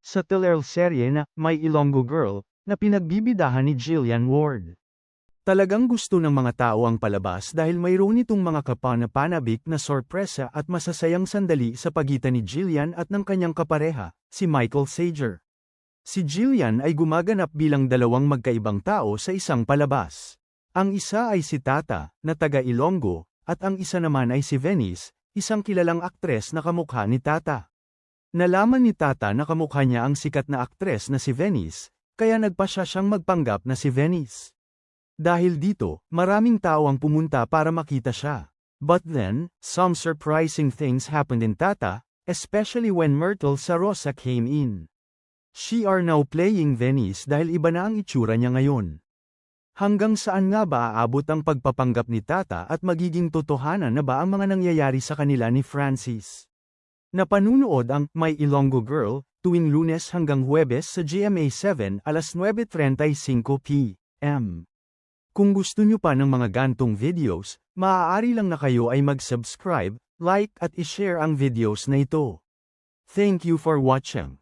sa teleserye na My Ilonggo Girl, na pinagbibidahan ni Jillian Ward. Talagang gusto ng mga tao ang palabas dahil mayroon itong mga kapanapanabik na sorpresa at masasayang sandali sa pagitan ni Jillian at ng kanyang kapareha, si Michael Sager. Si Jillian ay gumaganap bilang dalawang magkaibang tao sa isang palabas. Ang isa ay si Tata, na taga Ilonggo, at ang isa naman ay si Venice, isang kilalang aktres na kamukha ni Tata. Nalaman ni Tata na kamukha niya ang sikat na aktres na si Venice, kaya nagpa siya siyang magpanggap na si Venice. Dahil dito, maraming tao ang pumunta para makita siya. But then, some surprising things happened in Tata, especially when Myrtle Sarosa came in. She are now playing Venice dahil iba na ang itsura niya ngayon. Hanggang saan nga ba aabot ang pagpapanggap ni Tata at magiging totohanan na ba ang mga nangyayari sa kanila ni Francis? Napanunood ang My Ilonggo Girl, tuwing lunes hanggang huwebes sa GMA 7 alas 9.35 p.m. Kung gusto nyo pa ng mga gantong videos, maaari lang na kayo ay mag-subscribe, like at ishare ang videos na ito. Thank you for watching.